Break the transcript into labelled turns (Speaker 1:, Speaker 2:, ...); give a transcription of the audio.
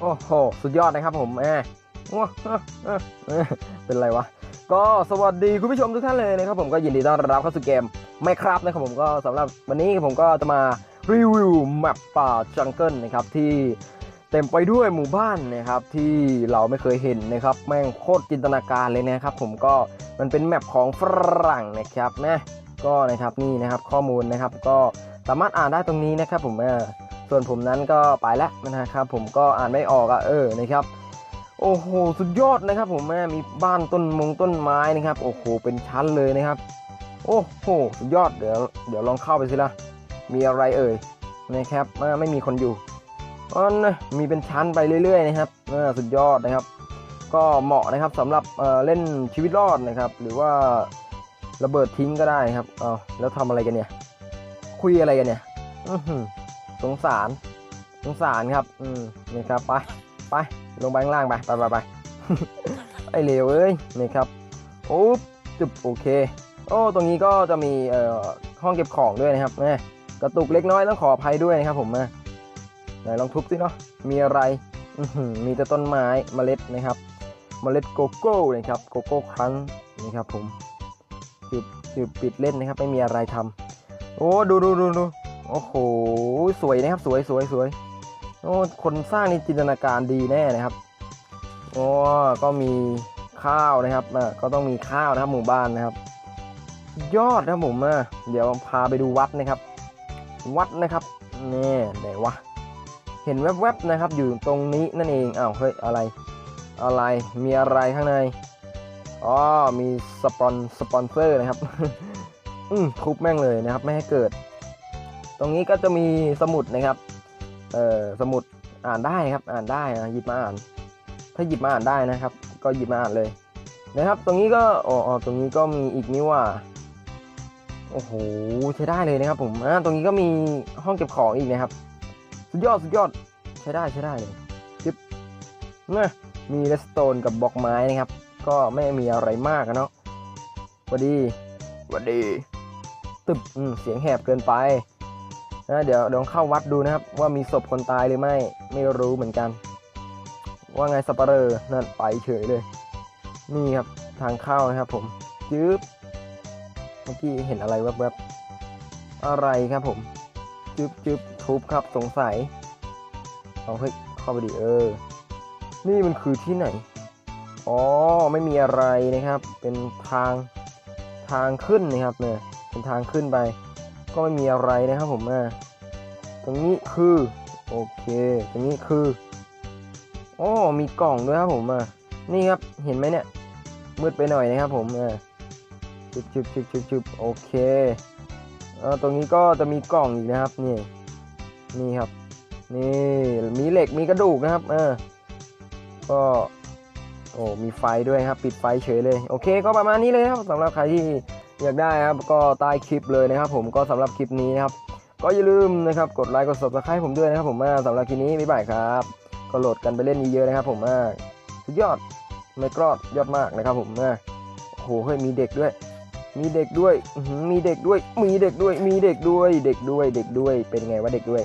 Speaker 1: โอ้โห สุดยอดนะครับผมแหมเอ้อเป็นไรวะ ก็สวัสดีคุณผู้ชมทุกท่านเลยนะครับผมก็ยินดีต้อนรับเข้าสู่เกมไม่ครับนะครับผมก็สำหรับวันนี้ผมก็จะมารีวิวแมปป่าจังเกิลนะครับที่เต็มไปด้วยหมู่บ้านนะครับที่เราไม่เคยเห็นนะครับแม่งโคตรจินตนาการเลยนะครับผมก็มันเป็นแมปของฝรั่งนะครับนะก็นะครับนี่นะครับข้อมูลนะครับก็สามารถอ่านได้ตรงนี้นะครับผมเออ ส่วนผมนั้นก็ไปแล้วนะครับ ผมก็อ่านไม่ออกอะเออนะครับโอ้โหสุดยอดนะครับ ผมแม่มีบ้านต้นมงต้นไม้นะครับ โอ้โหเป็นชั้นเลยนะครับ โอ้โหสุดยอดเดี๋ยวเดี๋ยวลองเข้าไปสิละมีอะไรเอ่ยนะครับอ่ไม่มีคนอยู่อ๋อนมีเป็นชั้นไปเรื่อย ๆ นะครับอ่สุดยอดนะครับ ก็เหมาะนะครับสำหรับเเล่นชีวิตรอดนะครับ หรือว่าระเบิดทิ้งก็ได้ครับเอาแล้วทำอะไรกันเนี่ย คุยอะไรกันเนี่ย อือ สงสาร สงสารครับ อืมนี่ครับไปไปลงไปข้างล่างไปไปไปไปไอเหลวเอ้ยนี่ครับโอ้จุบโอเค โอ้ตรงนี้ก็จะมีเอ่อห้องเก็บของด้วยนะครับแม่กระตุกเล็กน้อยต้องขออภัยด้วยนะครับผมนะไหนลองทุบสิเนาะมีอะไรอื้อหือมีแต่ต้นไม้เมล็ดนะครับ เมล็ดโกโก้นะครับโกโก้ครั้นนี่ครับผมจุบจุบปิดเล่นนะครับไม่มีอะไรทำโอ้ดูดูดูดู โอ้โห สวยนะครับ สวยสวยสวยโอ้คนสร้างนี่จินตนาการดีแน่นะครับโอ้ก็มีข้าวนะครับอะก็ต้องมีข้าวนะครับหมู่บ้านนะครับ ยอดครับผมอะเดี๋ยวพาไปดูวัดนะครับ วัดนะครับนี่ไหนวะเห็นแวบๆนะครับ อยู่ตรงนี้นั่นเองอ้าวเฮ้ยอะไร อะไรมีอะไรข้างในอ๋อมีสปอนสปอนเซอร์นะครับ อืมทุบแม่งเลยนะครับ ไม่ให้เกิด รงนี้ก็จะมีสมุดนะครับ เอ่อสมุดอ่านได้ครับ อ่านได้นะหยิบมาอ่าน ถ้าหยิบมาอ่านได้นะครับ ก็หยิบมาอ่านเลยนะครับ ตรงนี้ก็อ๋อตรงนี้ก็มีอีกนี่ว่า โอ้โหใช้ได้เลยนะครับ ผมอ่าตรงนี้ก็มีห้องเก็บของอีกนะครับ สุดยอดสุดยอดใช้ได้ใช้ได้เลยจิ๊บนะมีเลสโตนกับบล็อกไม้นะครับ ก็ไม่มีอะไรมากอะเนาะสวัสดีสวัสดีตึบอืมเสียงแหบเกินไป นะเดี๋ยวเดี๋ยวเข้าวัดดูนะครับ ว่ามีศพคนตายหรือไม่ไม่รู้เหมือนกัน ว่าไงสัปเหร่อนั่นไปเฉยเลย นี่ครับทางเข้านะครับ ผมจึ๊บเมื่อกี้เห็นอะไรแวบๆอะไรครับผมจึ๊บจึ๊บทุบครับสงสัยเอาเฮ้ยเข้าไปดิเออ นี่มันคือที่ไหน อ๋อ ไม่มีอะไรนะครับ เป็นทางทางขึ้นนะครับเนี่ยเป็นทางขึ้นไป ก็ไม่มีอะไรนะครับผมอ่าตรงนี้คือโอเคตรงนี้คือโอ้มีกล่องด้วยครับผมอ่านี่ครับเห็นไหมเนี่ยมืดไปหน่อยนะครับผมอ่าจุบจุบจุบจุบจุบโอเคเออตรงนี้ก็จะมีกล่องอีกนะครับนี่นี่ครับนี่มีเหล็กมีกระดูกนะครับเออก็โอ้มีไฟด้วยครับ ปิดไฟเฉยเลย โอเค ก็ประมาณนี้เลยครับสำหรับใครที่ อยากได้ครับก็ใต้คลิปเลยนะครับ ผมก็สำหรับคลิปนี้นะครับก็อย่าลืมนะครับกดไลค์กด subscribe ผมด้วยนะครับ ผมว่าสำหรับคลิปนี้บ๊ายบายครับก็โหลดกันไปเล่นเยอะๆนะครับ ผมว่าสุดยอดไม่กรอดยอดมากนะครับ ผมว่าโอ้โหเฮ้ยมีเด็กด้วย มีเด็กด้วยมีเด็กด้วย มีเด็กด้วย มีเด็กด้วย เด็กด้วยเด็กด้วยเป็นไงวะเด็กด้วย